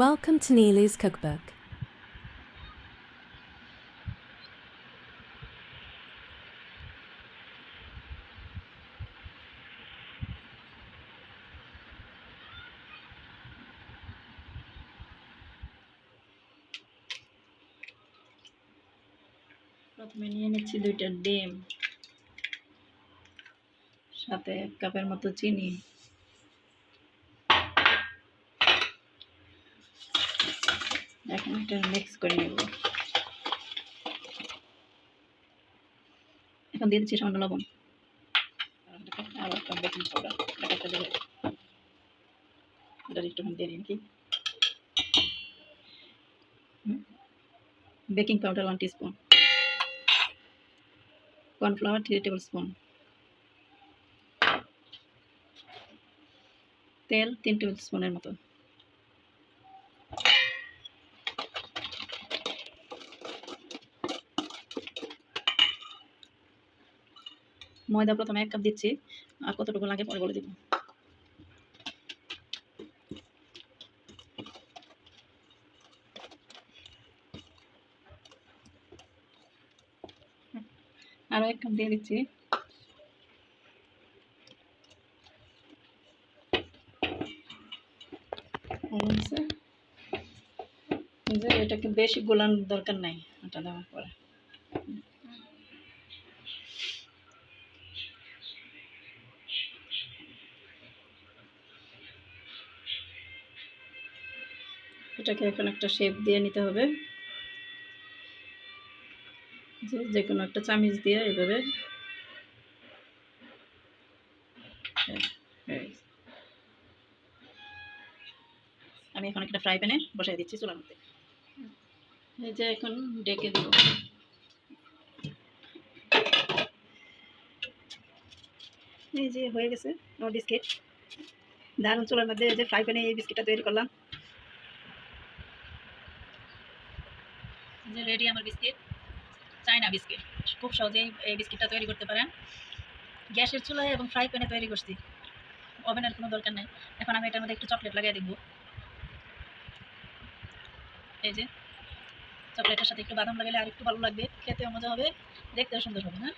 Welcome to Neely's Cookbook. প্রথমে নিয়ে নিচ্ছি দুইটা ডিম সাথে এক কাপের মতো চিনি এখন এটা মিক্স করে নেব। এখন দিয়ে দিচ্ছি সামান্য লবণ। একটা বেকিং পাউডার একটুখানি দিয়ে নাকি baking powder one teaspoon cornflour three tablespoon তেল তিন টেবিল স্পুনের মতো। ময়দা প্রথমে এক কাপ দিচ্ছি, আর কতটুকু লাগে পরে বলে দিব। আরও এক কাপ দিয়ে দিচ্ছি। যে এটাকে বেশি গোলানোর দরকার নাই, আটা দেওয়ার পরে। এটাকে এখন একটা শেপ দিয়ে নিতে হবে। যে যে কোনো একটা চামিচ দিয়ে এভাবে। আমি এখন একটা ফ্রাই প্যানে বসাই দিচ্ছি চুলার মধ্যে। এই যে এখন ডেকে দিব। এই যে হয়ে গেছে, আমার বিস্কিট দারুণ চুলার মধ্যে এই যে ফ্রাই প্যানে এই বিস্কিটটা তৈরি করলাম। যে রেডি আমার বিস্কিট চায়না বিস্কিট খুব সহজেই এই বিস্কিটটা তৈরি করতে পারেন। গ্যাসের চুলায় এবং ফ্রাই প্যানে তৈরি করছি। ওভেনের কোনো দরকার নেই। এখন আমি এটার মধ্যে একটু চকলেট লাগিয়ে দেখব। এই যে চকলেটের সাথে একটু বাদাম লাগালে আর একটু ভালো লাগবে। খেতেও মজা হবে, দেখতেও সুন্দর হবে, না?